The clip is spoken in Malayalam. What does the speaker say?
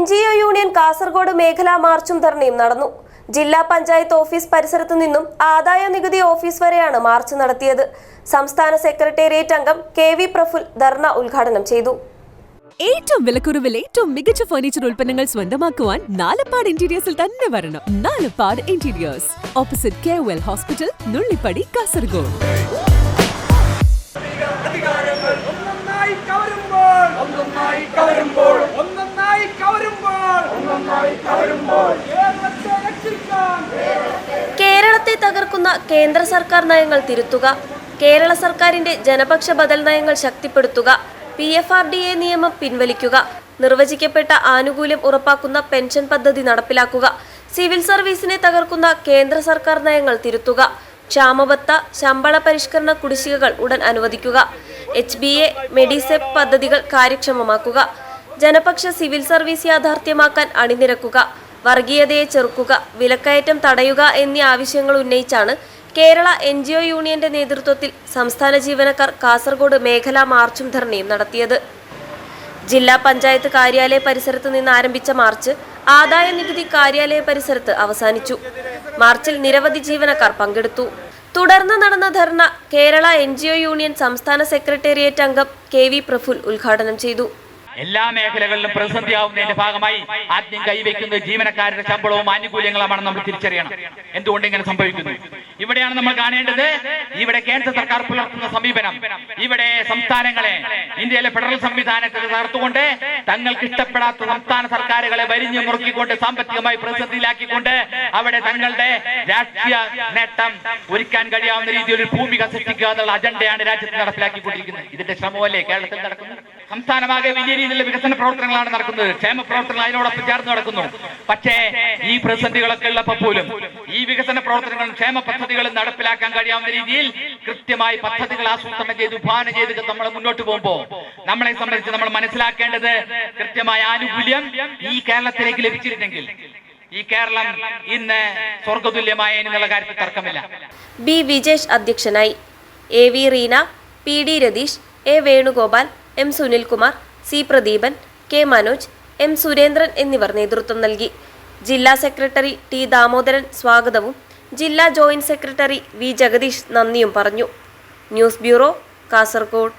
N G O union Kasaragod മേഖലാ മാർച്ചും ധർണയും നടന്നു. ജില്ലാ പഞ്ചായത്ത് ഓഫീസ് പരിസരത്തു നിന്നും ആദായ നികുതി ഓഫീസ് വരെയാണ് മാർച്ച് നടത്തിയത്. സംസ്ഥാന സെക്രട്ടേറിയറ്റ് അംഗം കെ വി പ്രഫുൽ ധർണ ഉദ്ഘാടനം ചെയ്തു. ഏറ്റവും വിലക്കുറവിൽ ഏറ്റവും മികച്ച ഫർണിച്ചർ ഉൽപ്പന്നങ്ങൾ സ്വന്തമാക്കുവാൻ നാലപ്പാട് ഇന്റീരിയേഴ്സിൽ തന്നെ വരണം. Nalappad interiors opposite K hospital Nullippady Kasaragod കേന്ദ്ര സർക്കാർ നയങ്ങൾ തിരുത്തുക കേരള സർക്കാരിന്റെ ജനപക്ഷ ബദൽ നയങ്ങൾ ശക്തിപ്പെടുത്തുക P F R D A നിയമം പിൻവലിക്കുക നിർവചിക്കപ്പെട്ട ആനുകൂല്യം ഉറപ്പാക്കുന്ന പെൻഷൻ പദ്ധതി നടപ്പിലാക്കുക സിവിൽ സർവീസിനെ തകർക്കുന്ന കേന്ദ്ര സർക്കാർ നയങ്ങൾ തിരുത്തുക ക്ഷാമബത്ത ശമ്പള പരിഷ്കരണ കുടിശ്ശികകൾ ഉടൻ അനുവദിക്കുക എച്ച് ബി എ മെഡിസെപ് പദ്ധതികൾ കാര്യക്ഷമമാക്കുക ജനപക്ഷ സിവിൽ സർവീസ് യാഥാർത്ഥ്യമാക്കാൻ അണിനിരക്കുക വർഗീയതയെ ചെറുക്കുക വിലക്കയറ്റം തടയുക എന്നീ ആവശ്യങ്ങൾ ഉന്നയിച്ചാണ് കേരള എൻ ജി ഒ യൂണിയന്റെ നേതൃത്വത്തിൽ സംസ്ഥാന ജീവനക്കാർ കാസർഗോഡ് മേഖലാ മാർച്ചും ധർണയും നടത്തിയത്. ജില്ലാ പഞ്ചായത്ത് കാര്യാലയ പരിസരത്ത് നിന്ന് ആരംഭിച്ച മാർച്ച് ആദായ നികുതി കാര്യാലയ പരിസരത്ത് അവസാനിച്ചു. മാർച്ചിൽ നിരവധി ജീവനക്കാർ പങ്കെടുത്തു. തുടർന്ന് നടന്ന ധർണ കേരള എൻ യൂണിയൻ സംസ്ഥാന സെക്രട്ടേറിയറ്റ് അംഗം കെ വി പ്രഫുൽ ഉദ്ഘാടനം ചെയ്തു. എല്ലാ മേഖലകളിലും പ്രതിസന്ധിയാവുന്നതിന്റെ ഭാഗമായി ആദ്യം കൈവയ്ക്കുന്നത് ജീവനക്കാരുടെ ശമ്പളവും ആനുകൂല്യങ്ങളുമാണ് നമ്മൾ തിരിച്ചറിയണം. എന്തുകൊണ്ട് ഇങ്ങനെ സംഭവിക്കുന്നു? ഇവിടെയാണ് നമ്മൾ കാണേണ്ടത്. ഇവിടെ കേന്ദ്ര സർക്കാർ പുലർത്തുന്ന സമീപനം. ഇവിടെ സംസ്ഥാനങ്ങളെ ഇന്ത്യയിലെ ഫെഡറൽ സംവിധാനത്തെ തകർത്തുകൊണ്ട് തങ്ങൾക്ക് ഇഷ്ടപ്പെടാത്ത സംസ്ഥാന സർക്കാരുകളെ വരിഞ്ഞു മുറുക്കിക്കൊണ്ട് സാമ്പത്തികമായി പ്രതിസന്ധിയിലാക്കിക്കൊണ്ട് അവിടെ തങ്ങളുടെ രാഷ്ട്രീയ നേട്ടം ഒരുക്കാൻ കഴിയാവുന്ന രീതിയിൽ ഒരു ഭൂമിക സൃഷ്ടിക്കുക എന്നുള്ള അജണ്ടയാണ് രാജ്യത്ത് നടപ്പിലാക്കിക്കൊണ്ടിരിക്കുന്നത്. ഇതിന്റെ ശ്രമമല്ലേ കേരളത്തിൽ നടക്കുന്നത്? സംസ്ഥാനമാകെ വലിയ രീതിയിലുള്ള വികസന പ്രവർത്തനങ്ങളാണ് നടക്കുന്നത്. ക്ഷേമ പ്രവർത്തനങ്ങൾ അതിനോടൊപ്പം ചേർന്ന് നടക്കുന്നു. പക്ഷേ ഈ പ്രതിസന്ധികളൊക്കെ ഉള്ളപ്പോൾ പോലും ഈ വികസന പ്രവർത്തനങ്ങളും ക്ഷേമ പദ്ധതികളും നടപ്പിലാക്കാൻ കഴിയാവുന്ന രീതിയിൽ കൃത്യമായി പദ്ധതികൾ ആസൂത്രണം ചെയ്ത് വിഭാവനം ചെയ്ത് നമ്മൾ മുന്നോട്ട് പോകുമ്പോൾ നമ്മളെ സംബന്ധിച്ച് നമ്മൾ മനസ്സിലാക്കേണ്ടത് കൃത്യമായ ആനുകൂല്യം ഈ കേരളത്തിലേക്ക് ലഭിച്ചിരുന്നെങ്കിൽ ഈ കേരളം ഇന്ന് സ്വർഗതുല്യമായ എന്നുള്ള കാര്യത്തിൽ തർക്കമില്ല. ബി വിജേഷ് അധ്യക്ഷനായി. A V Reena P D Ratheesh A Venugopal M Sunilkumar C Pradeepan K Manoj M Surendran എന്നിവർ നേതൃത്വം നൽകി. ജില്ലാ സെക്രട്ടറി ടി ദാമോദരൻ സ്വാഗതവും ജില്ലാ ജോയിന്റ് സെക്രട്ടറി വി ജഗദീഷ് നന്ദിയും പറഞ്ഞു. News bureau Kasaragod.